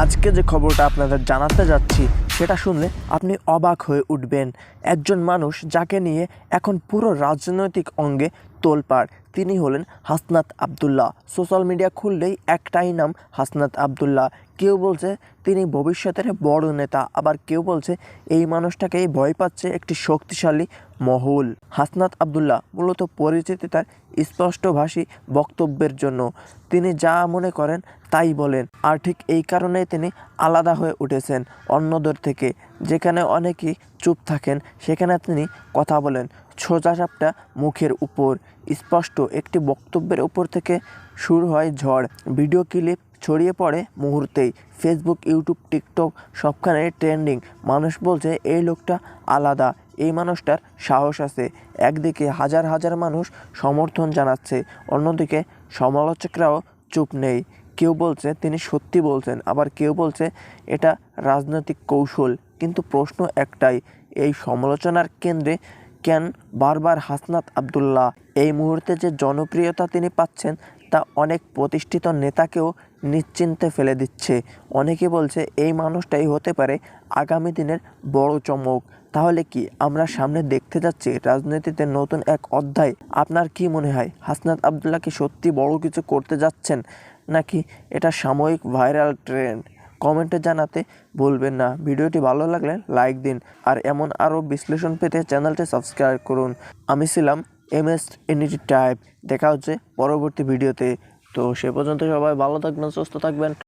আজকে যে খবরটা আপনাদের জানাতে যাচ্ছি সেটা শুনলে আপনি অবাক হয়ে উঠবেন। একজন মানুষ যাকে নিয়ে এখন পুরো রাজনৈতিক অঙ্গে তোলপাড়, তিনি হলেন হাসনাত আবদুল্লাহ। সোশ্যাল মিডিয়া খুললেই একটাই নাম, হাসনাত আবদুল্লাহ। কেউ বলছে তিনি ভবিষ্যতের বড় নেতা, আবার কেউ বলছে এই মানুষটাকেই ভয় পাচ্ছে একটি শক্তিশালী মহল। হাসনাত আবদুল্লাহ মূলত পরিচিতি তার স্পষ্টভাষী বক্তব্যের জন্য। তিনি যা মনে করেন তাই বলেন, আর ঠিক এই কারণেই তিনি আলাদা হয়ে উঠেছেন। অন্যদের থেকে যেখানে অনেকেই চুপ থাকেন, সেখানে তিনি কথা বলেন। সোজাসাপটা মুখের উপর। স্পষ্ট একটি বক্তব্যের উপর থেকে শুরু হয় ঝড়। ভিডিও ক্লিপ ছড়িয়ে পড়ে মুহূর্তেই। ফেসবুক, ইউটিউব, টিকটক সবখানে ট্রেন্ডিং। মানুষ বলছে, এই লোকটা আলাদা। এই মানুষটার সাহস আছে। একদিকে হাজার হাজার মানুষ সমর্থন জানাচ্ছে, অন্যদিকে সমালোচকরাও চুপ নেই। কেউ বলছে, তিনি সত্যি বলছেন। আবার কেউ বলছে, এটা রাজনৈতিক কৌশল। কিন্তু প্রশ্ন একটাই, এই সমালোচনার কেন্দ্রে কেন বারবার হাসনাত আবদুল্লাহ? এই মুহূর্তে যে জনপ্রিয়তা তিনি পাচ্ছেন, তা অনেক প্রতিষ্ঠিত নেতাকেও নিশ্চিন্তে ফেলে দিচ্ছে। অনেকে বলছে, এই মানুষটাই হতে পারে আগামী দিনের বড় চমক। তাহলে কি আমরা সামনে দেখতে যাচ্ছি রাজনীতিতে নতুন এক অধ্যায়? আপনার কি মনে হয়? হাসনাত আবদুল্লাহ কি সত্যি বড় কিছু করতে যাচ্ছেন, নাকি এটা সাময়িক ভাইরাল ট্রেন্ড কমেন্টে জানাতে ভুলবেন না। ভিডিওটি ভালো লাগলে লাইক দিন, আর এমন আরও বিশ্লেষণ পেতে চ্যানেলটি সাবস্ক্রাইব করুন। আমি ছিলাম এম এস এনিটি টাইপ। দেখা হচ্ছে পরবর্তী ভিডিওতে। তো সে পর্যন্ত সবাই ভালো থাকবেন, সুস্থ থাকবেন।